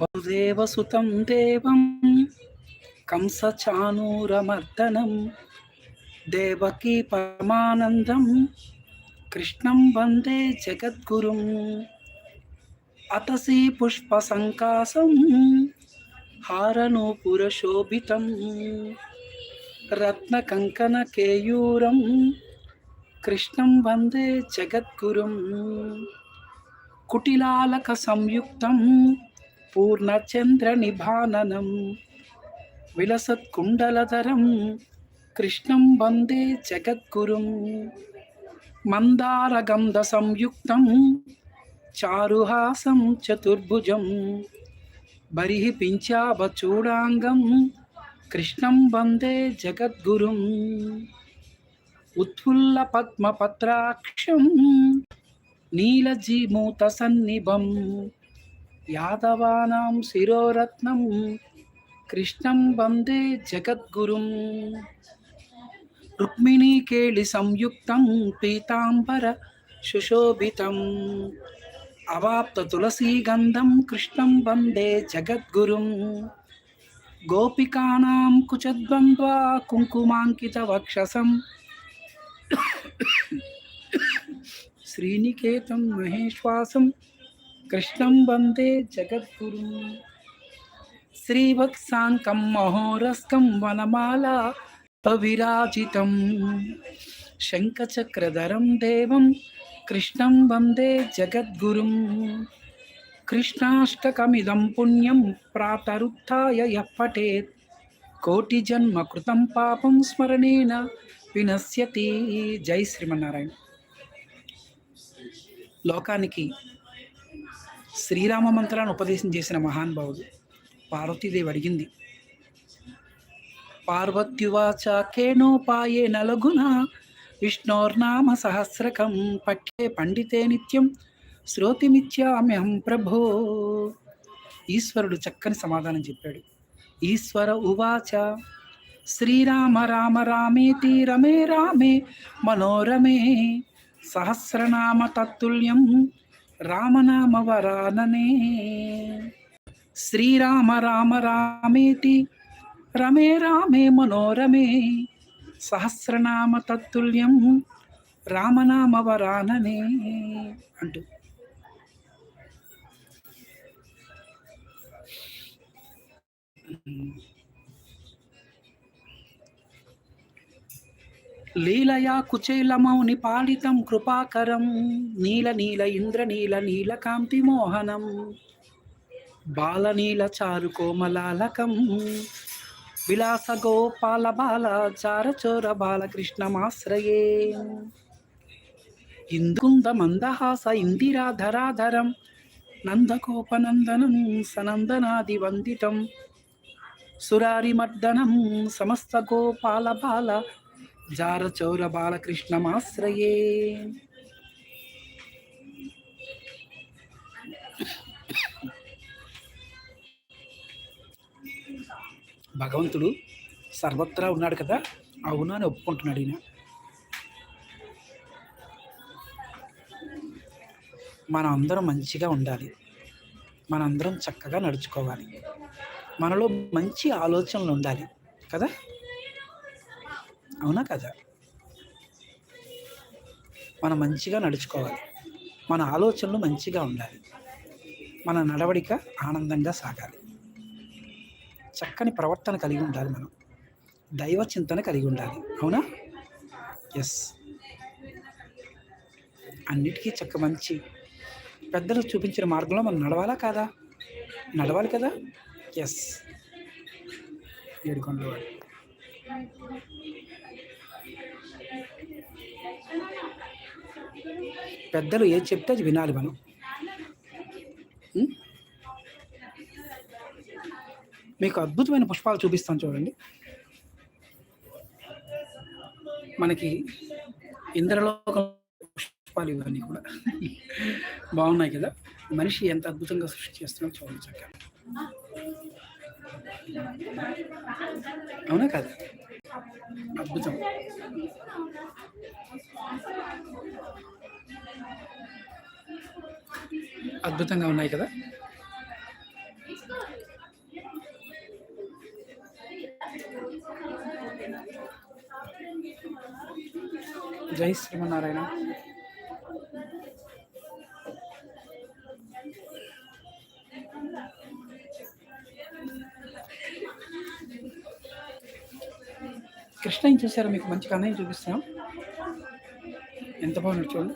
వసుదేవసుతం దేవం కంసచానూరమర్దనం దేవకీ పరమానందం కృష్ణం వందే జగద్గురుం అతసి పుష్పసంకాసం హారనూపురశోభితం రత్నకంకణకేయూరం కృష్ణం వందే జగద్గురుం కుటిలాలక సంయుక్తం పూర్ణచంద్ర నిభాననం విలసత్కుండలధరం కృష్ణం వందే జగద్గురుం మందారగంధ సంయుక్తం చారుహాసం చతుర్భుజం బరిః పించావచూడాంగం కృష్ణం వందే జగద్గురుం ఉత్ఫుల్ల పద్మపత్రాక్షం నీలజీమూత సన్నిభం యాదవానాం శిరోరత్నం కృష్ణం వందే జగద్గురుం. రుక్మిణీకేళి సంయుక్తం పీతాంబర సుశోభితం. అవాప్త తులసీగంధం కృష్ణం వందే జగద్గురుం. గోపికానాం కుచద్వంద్వా కుంకుమాంకిత వక్షసం. శ్రీనికేతం మహేశ్వాసం కృష్ణం వందే జగద్గురు. శ్రీవత్సాంకం మహోరస్కం వనమాల పవిరాజితం శంఖచక్రధరం దేవం కృష్ణం వందే జగద్గురుం. కృష్ణాష్టకమిదం పుణ్యం ప్రాతరుత్య యః కోటి జన్మ కృతం పాపం స్మరణేన వినశ్యతి. జై శ్రీమన్నారాయణ. లోకానికి శ్రీరామ మంత్రాన్ని ఉపదేశం చేసిన మహానుభావుడు పార్వతీదేవి అడిగింది పార్వత్యువాచ కేనోపాయే నలగుణ విష్ణోర్నామ సహస్రకం పఠ్యే పండితే నిత్యం శ్రోతిమిత్యామ్యహం ప్రభో. ఈశ్వరుడు చక్కని సమాధానం చెప్పాడు ఈశ్వర ఉవాచ శ్రీరామ రామ రామేతి రమే రామే మనోరమే సహస్రనామ తత్తుల్యం రామనామవరాననే శ్రీరామ రామ రామేతి రమే రామే మనోరమే సహస్రనామ తత్తుల్యం రామనామవరాననే అంటూ Mm-hmm. లీలయా కుచేలమౌని పాలితం కృపాకరం నీల నీల ఇంద్ర నీల నీల కాంతి మోహనం బాలనీల చారు కోమలాలకం విలాస గోపాల బాల చారచోర బాలకృష్ణమాశ్రయే ఇందుకుంద మందహాస ఇందిరా ధరాధరం నందకోపనందనం సనందనాది వందితం సురారిమర్దనం సమస్త గోపాల బాల జారచౌర బాలకృష్ణమాశ్రయే భగవంతుడు సర్వత్రా ఉన్నాడు కదా అవును అని ఒప్పుకుంటున్నాడు ఈయన. మనం అందరం మంచిగా ఉండాలి. మనందరం చక్కగా నడుచుకోవాలి. మనలో మంచి ఆలోచనలు ఉండాలి. కదా? అవునా కదా? మనం మంచిగా నడుచుకోవాలి. మన ఆలోచనలు మంచిగా ఉండాలి. మన నడవడిక ఆనందంగా సాగాలి. చక్కని ప్రవర్తన కలిగి ఉండాలి మనం. దైవ చింతన కలిగి ఉండాలి. అవునా? ఎస్ అన్నిటికీ చక్క మంచి పెద్దలు చూపించిన మార్గంలో మనం నడవాలా కాదా? నడవాలి కదా? ఎస్ ఏడుకొండవాడు పెద్దలు ఏది చెప్తే అది వినాలి మనం. మీకు అద్భుతమైన పుష్పాలు చూపిస్తాను చూడండి. మనకి ఇంద్రలోక పుష్పాలు ఇవన్నీ కూడా బాగున్నాయి కదా. మనిషి ఎంత అద్భుతంగా సృష్టి చేస్తున్నాడో చూడండి చక్కగా. అవునా కాదు? అద్భుతం. అద్భుతంగా ఉన్నాయి కదా? జై శ్రీమన్నారాయణ. కృష్ణ ఏం చేశారో మీకు మంచి కన్నయ్య చూపిస్తున్నాం ఎంత బాగుంది చూడండి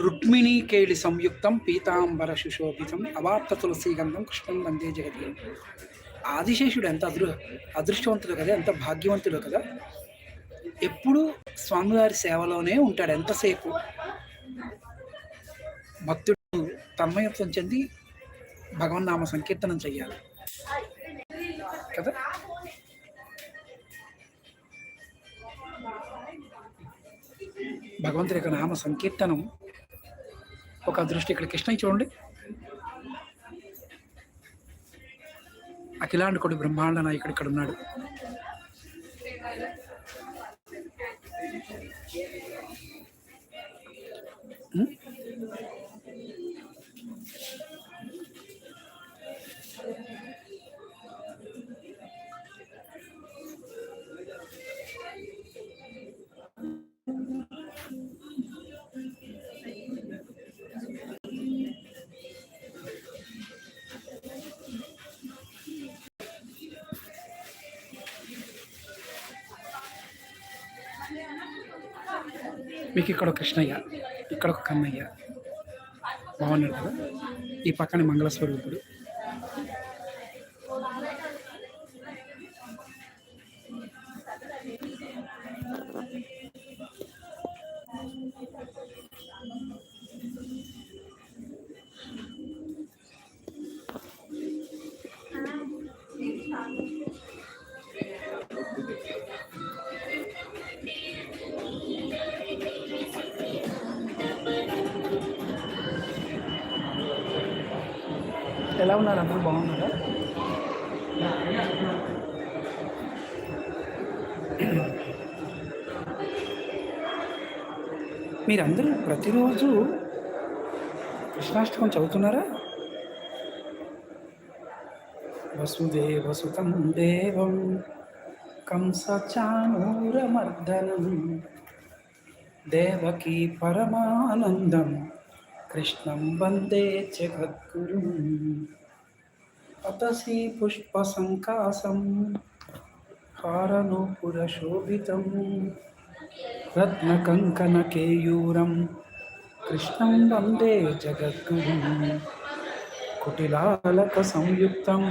రుక్మిణీ కేళి సంయుక్తం పీతాంబర సుశోభితం అవాప్త తులసీగంధం కృష్ణం వందే జగతి. ఆదిశేషుడు ఎంత అదృ అదృష్టవంతుడు కదా ఎంత భాగ్యవంతుడు కదా ఎప్పుడు స్వామివారి సేవలోనే ఉంటాడు ఎంతసేపు. భక్తుడు తన్మయత్వం చెంది భగవన్నామ సంకీర్తనం చెయ్యాలి. కదా? భగవంతుడి యొక్క నామ సంకీర్తనం ఒక దృష్టి ఇక్కడ కృష్ణయ్య చూడండి. అఖిలాండకుడు బ్రహ్మాండ నాయకుడు ఇక్కడ ఉన్నాడు. మీకు ఇక్కడ ఒక కృష్ణయ్య ఇక్కడ ఒక కన్నయ్య. బాగున్నాడు కదా? ఈ పక్కన మంగళస్వరూపుడు ఉన్నారు అందరూ బాగున్నారా? మీరందరూ ప్రతిరోజు కృష్ణాష్టకం చదువుతున్నారా? వసుదేవసుతం దేవం కంసచానూరమర్దనం దేవకీ పరమానందం కృష్ణం వందే జగద్గురు. అతసి పుష్పసంకాసం హారనూపురశోభితం రత్నకంకణకేయూరం కృష్ణం వందే జగద్గురుం కుటిలాలక సంయుక్తం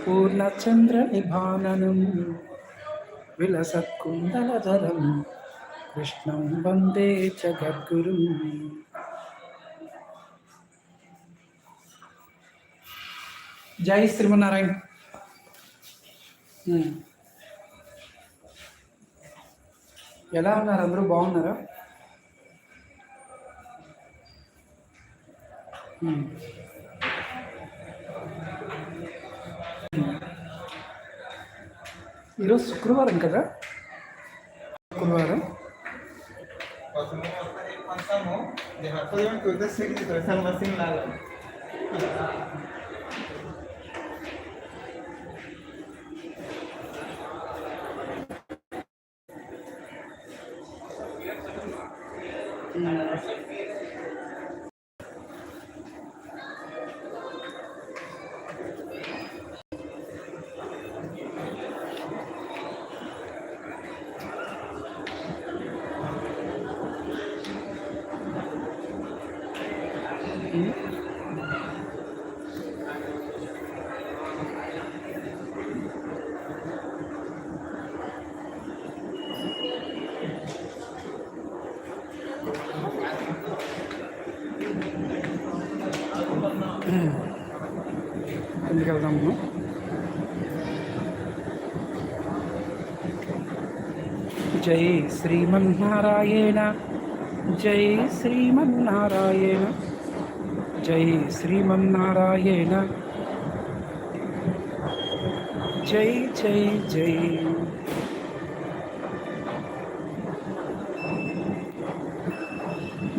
పూర్ణచంద్ర నిభాననం విలసత్కుండలధరం కృష్ణం వందే జగద్గురుం జై శ్రీమన్నారాయణ. ఎలా ఉన్నారు? అందరూ బాగున్నారా. ఈరోజు శుక్రవారం కదా? శుక్రవారం. Nada. వెళ్దాం మనం జై శ్రీమన్నారాయణ జై శ్రీమన్నారాయణ జై శ్రీమన్నారాయణ జై జై జై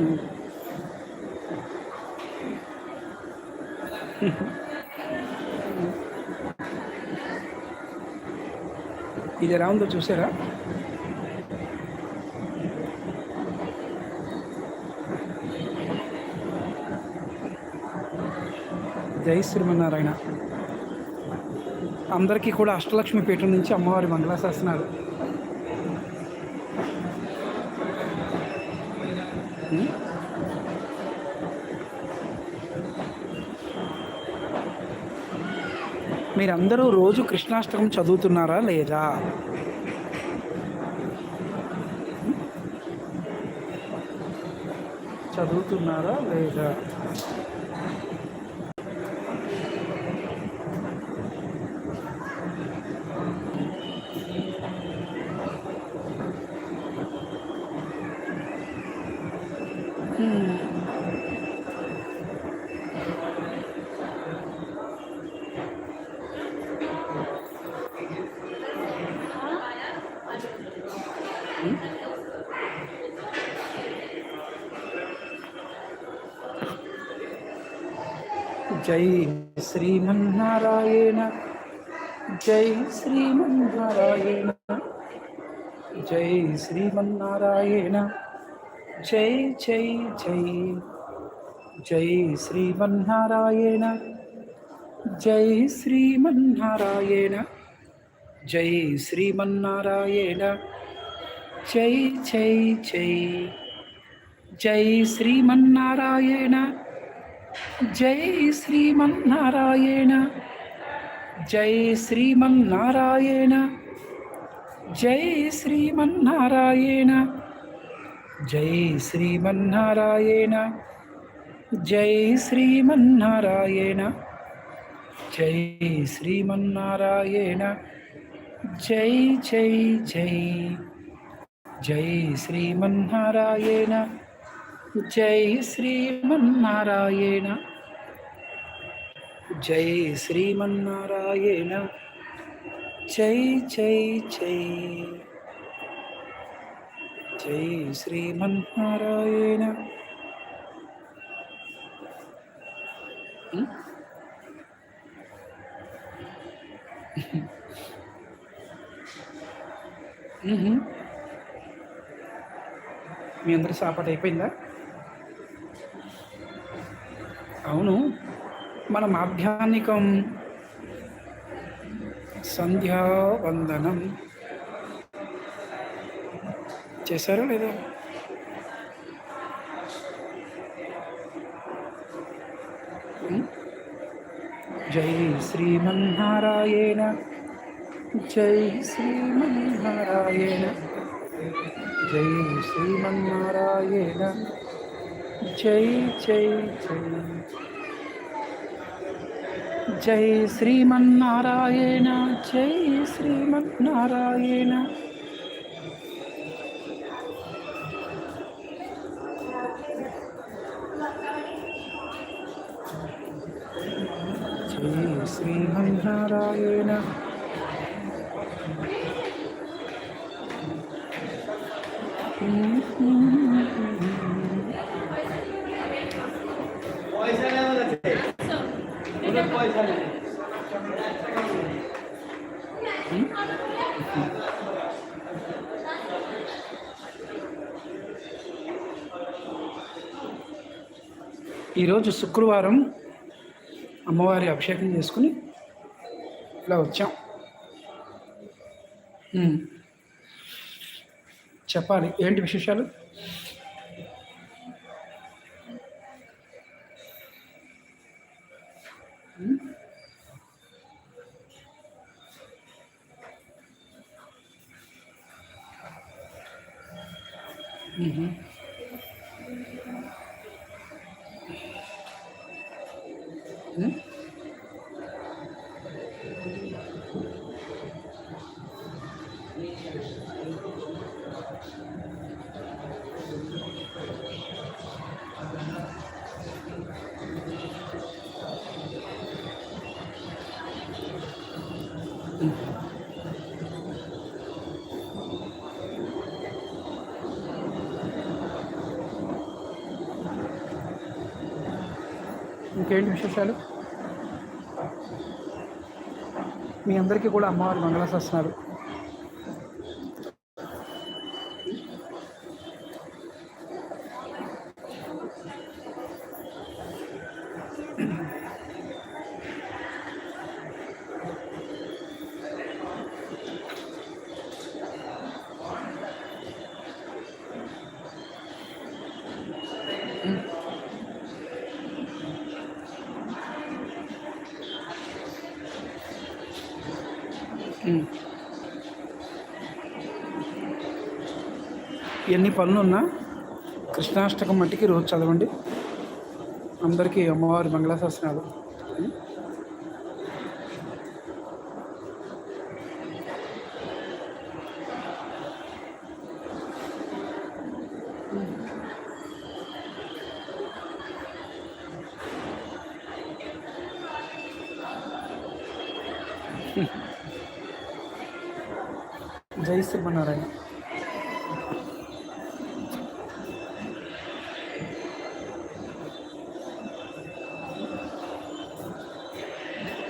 ఇది ఎలా ఉందో చూసారా? జై శ్రీమన్నారాయణ. అందరికీ కూడా అష్టలక్ష్మి పీఠం నుంచి అమ్మవారి మంగళాశాసనాలు. మీరందరూ రోజు కృష్ణాష్టకం చదువుతున్నారా లేదా? చదువుతున్నారా లేదా? జై శ్రీమన్నారాయణ జై శ్రీమన్నారాయణ జై శ్రీమన్నారాయణ జై జై జై జై శ్రీమన్నారాయణ జై శ్రీమన్నారాయణ జై శ్రీమన్నారాయణ జై జై జై జై శ్రీమన్నారాయణ జై శ్రీమన్నారాయణ జై శ్రీమన్నారాయణ జై శ్రీమన్నారాయణ జై శ్రీమన్నారాయణ జై శ్రీమన్నారాయణ జై శ్రీమన్నారాయణ జై జై జై జై శ్రీమన్నారాయణ. జై శ్రీమన్నారాయణ. జై శ్రీమన్నారాయణ. జై జై జై. జై శ్రీమన్నారాయణ. మీ అందరి సాపాటు అయిపోయిందా? అవును. మనం ఆధ్యాత్మికం సంధ్యావందనం. చేశారా లేదా? జై శ్రీమన్నారాయణ. జై శ్రీమన్నారాయణ. జై శ్రీమన్నారాయణ. జై జై జై జై శ్రీమన్నారాయణ జై శ్రీమన్నారాయణ జై శ్రీమన్నారాయణ ఈరోజు శుక్రవారం అమ్మవారి అభిషేకం చేసుకుని ఇలా వచ్చాం. చెప్పాలి. ఏంటి విశేషాలు? 응? 응. ఇంకేంటి విశేషాలు? మీ అందరికీ కూడా అమ్మవారి మంగళాశాసనాలు. ఎన్ని పనులున్నా కృష్ణాష్టకం మట్టికి రోజు చదవండి. అందరికీ అమ్మవారి మంగళాశాసనాలు. జై శ్రీమన్నారాయణ